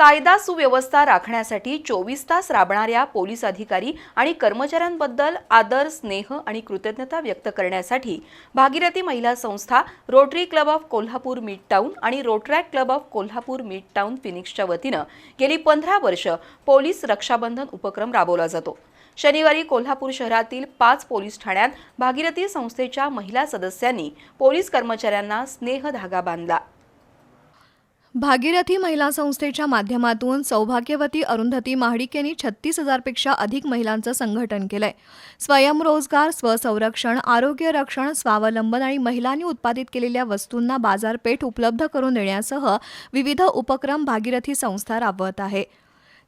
कायदा सुव्यवस्था राखण्यासाठी चोवीस तास राबणाऱ्या पोलीस अधिकारी आणि कर्मचाऱ्यांबद्दल आदर स्नेह आणि कृतज्ञता व्यक्त करण्यासाठी भागीरथी महिला संस्था Rotary club of Kolhapur mid town आणि Rotaract club of Kolhapur mid town फिनिक्सच्या वतीनं गेली पंधरा वर्ष पोलीस रक्षाबंधन उपक्रम राबवला जातो. शनिवारी कोल्हापूर शहरातील पाच पोलीस ठाण्यात भागीरथी संस्थेच्या महिला सदस्यांनी पोलीस कर्मचाऱ्यांना स्नेह धागा बांधला. भागीरथी महिला संस्थेच्या माध्यमातून सौभाग्यवती अरुंधती महाडिक यांनी छत्तीस हजारपेक्षा अधिक महिलांचं संघटन केलंय. स्वयंरोजगार स्वसंरक्षण आरोग्य रक्षण स्वावलंबन आणि महिलांनी उत्पादित केलेल्या वस्तूंना बाजारपेठ उपलब्ध करून देण्यासह विविध उपक्रम भागीरथी संस्था राबवत आहे.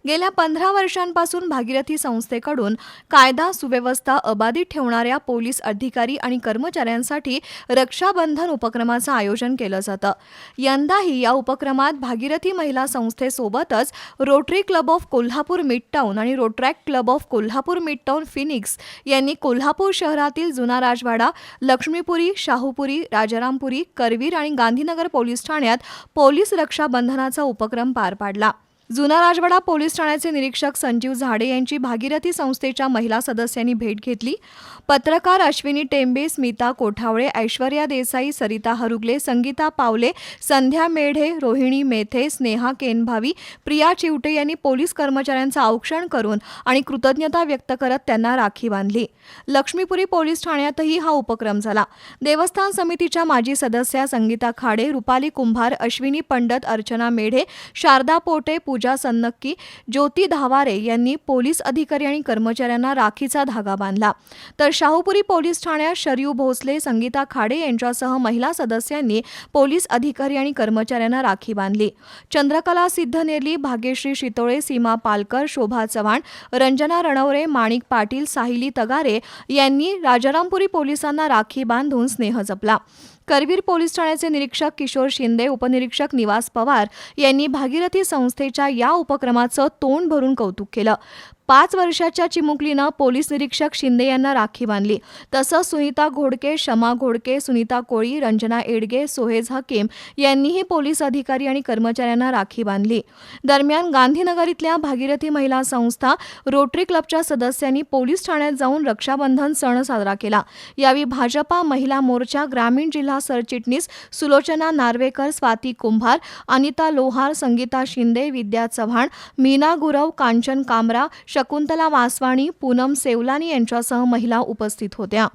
गेल्या पंधरा वर्षांपासून भागीरथी संस्थेकडून कायदा सुव्यवस्था अबाधित ठेवणाऱ्या पोलीस अधिकारी आणि कर्मचाऱ्यांसाठी रक्षाबंधन उपक्रमाचं आयोजन केलं जातं. यंदाही या उपक्रमात भागीरथी महिला संस्थेसोबतच Rotary club of Kolhapur midtown आणि Rotaract club of Kolhapur midtown Phoenix यांनी कोल्हापूर शहरातील जुना राजवाडा लक्ष्मीपुरी शाहूपुरी राजारामपुरी करवीर आणि गांधीनगर पोलीस ठाण्यात पोलीस रक्षाबंधनाचा उपक्रम पार पाडला. जुना राजवाडा पोलीस ठाण्याचे निरीक्षक संजीव झाडे यांची भागीरथी संस्थेच्या महिला सदस्यांनी भेट घेतली. पत्रकार अश्विनी टेंबे स्मिता कोठावळे ऐश्वर्या देसाई सरिता हरुगले संगीता पावले संध्या मेढे रोहिणी मेथे स्नेहा केनभावी प्रिया चिवटे यांनी पोलीस कर्मचाऱ्यांचं औक्षण करून आणि कृतज्ञता व्यक्त करत त्यांना राखी बांधली. लक्ष्मीपुरी पोलीस ठाण्यातही हा उपक्रम झाला. देवस्थान समितीच्या माजी सदस्या संगीता खाडे रुपाली कुंभार अश्विनी पंडत अर्चना मेढे शारदा पोटे पूजा सन्नक्की ज्योती धावारे यांनी पोलीस अधिकारी आणि कर्मचाऱ्यांना राखीचा धागा बांधला. तर शाहूपुरी पोलीस ठाण्यात शरयू भोसले संगीता खाडे यांच्यासह महिला सदस्यांनी पोलीस अधिकारी आणि कर्मचाऱ्यांना राखी बांधली. चंद्रकला सिद्धनेरली भाग्यश्री शितोळे सीमा पालकर शोभा चव्हाण रंजना रणवरे माणिक पाटील साहिली तगारे यांनी राजारामपुरी पोलिसांना राखी बांधून स्नेह जपला. करवीर पोलीस ठाण्याचे निरीक्षक किशोर शिंदे उपनिरीक्षक निवास पवार यांनी भागीरथी संस्थेच्या या उपक्रमाचं तोंड भरून कौतुक केलं. पाच वर्षाच्या चिमुकलीनं पोलीस निरीक्षक शिंदे यांना राखी बांधली. तसंच सुनीता घोडके शमा घोडके सुनीता कोळी रंजना एडगे सोहेज हकीम यांनीही पोलीस अधिकारी आणि कर्मचाऱ्यांना राखी बांधली. दरम्यान गांधीनगर इथल्या भागीरथी महिला संस्था रोटरी क्लबच्या सदस्यांनी पोलीस ठाण्यात जाऊन रक्षाबंधन सण साजरा केला. यावेळी भाजपा महिला मोर्चा ग्रामीण जिल्हा सरचिटणीस सुलोचना नार्वेकर स्वाती कुंभार अनिता लोहार संगीता शिंदे विद्या चव्हाण मीना गुरव कांचन कामरा शकुंतला वासवाणी पूनम सेवलानी यांच्यासह महिला उपस्थित होत्या.